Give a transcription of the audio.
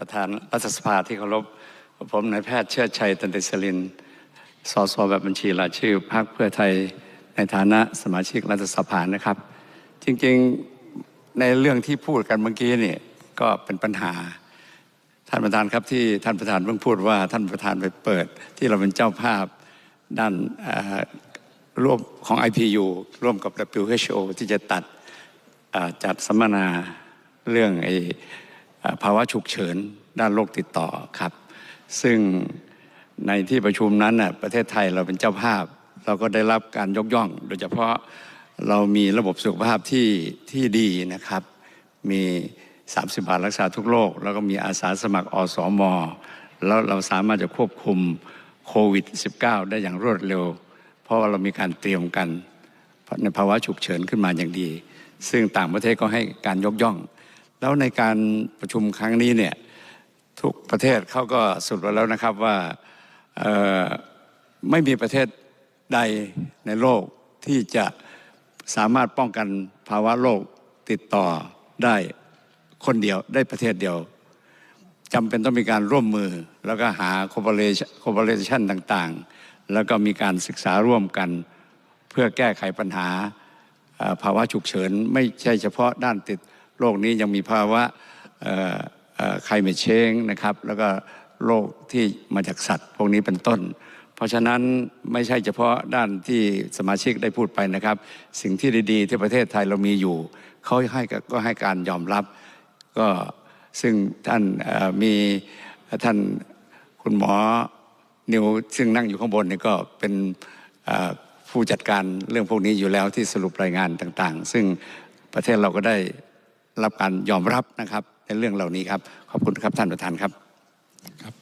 ประธานรัฐสภาที่เคารพผมนายแพทย์เชิดชัยตันติสลินสสแบบบัญชีรายชื่อพรรคเพื่อไทยในฐานะสมาชิกรัฐสภานะครับ จริงๆในเรื่องที่พูดกันเมื่อกี้เนี่ยก็เป็นปัญหา ท่านประธานครับที่ท่านประธานเพิ่งพูดว่าท่านประธานไปเปิด ที่เราเป็นเจ้าภาพด้านเอ่อร่วมของ IPU ร่วมกับ WHO ที่จะตัดจัดสัมมนาเรื่องไอ ภาวะฉุกเฉินด้านโรคติดต่อครับ ซึ่งในที่ประชุมนั้นน่ะประเทศไทยเราเป็นเจ้าภาพ เราก็ได้รับการยกย่อง โดยเฉพาะเรามีระบบสุขภาพที่ที่ดีนะครับ มี 30 บาทรักษาทุกโรคแล้วก็มีอาสาสมัครอสมอแล้วเราสามารถจะควบคุมโควิด -19 ได้อย่างรวดเร็ว เพราะว่าเรามีการเตรียมกันในภาวะฉุกเฉินขึ้นมาอย่างดี ซึ่งต่างประเทศก็ให้การยกย่อง แล้วในการประชุมครั้งนี้เนี่ยทุกประเทศเขาก็สรุปแล้วนะครับว่าไม่มีประเทศใดในโลกที่จะสามารถป้องกันภาวะโรคติดต่อได้คนเดียวได้ประเทศเดียวจำเป็นต้องมีการร่วมมือ แล้วก็หา cooperation ต่างๆ แล้วก็มีการศึกษาร่วมกัน เพื่อแก้ไขปัญหาภาวะฉุกเฉิน ไม่ใช่เฉพาะด้านติด โรคนี้ยังมีภาวะไคลเมชเช้งนะครับ แล้วก็โรคที่มาจากสัตว์ พวกนี้เป็นต้น เพราะฉะนั้นไม่ใช่เฉพาะด้านที่สมาชิกได้พูดไปนะครับ สิ่งที่ดีๆ ที่ประเทศไทยเรามีอยู่เขาให้ก็ให้การยอมรับ ก็ซึ่งท่านมีท่านคุณหมอนิวซึ่งนั่งอยู่ข้างบนนี่ก็เป็นผู้จัดการเรื่องพวกนี้อยู่แล้วที่สรุปรายงานต่าง ๆ ซึ่งประเทศเราก็ได้ รับการยอมรับนะครับในเรื่องเหล่านี้ครับ ขอบคุณครับท่านประธานครับครับ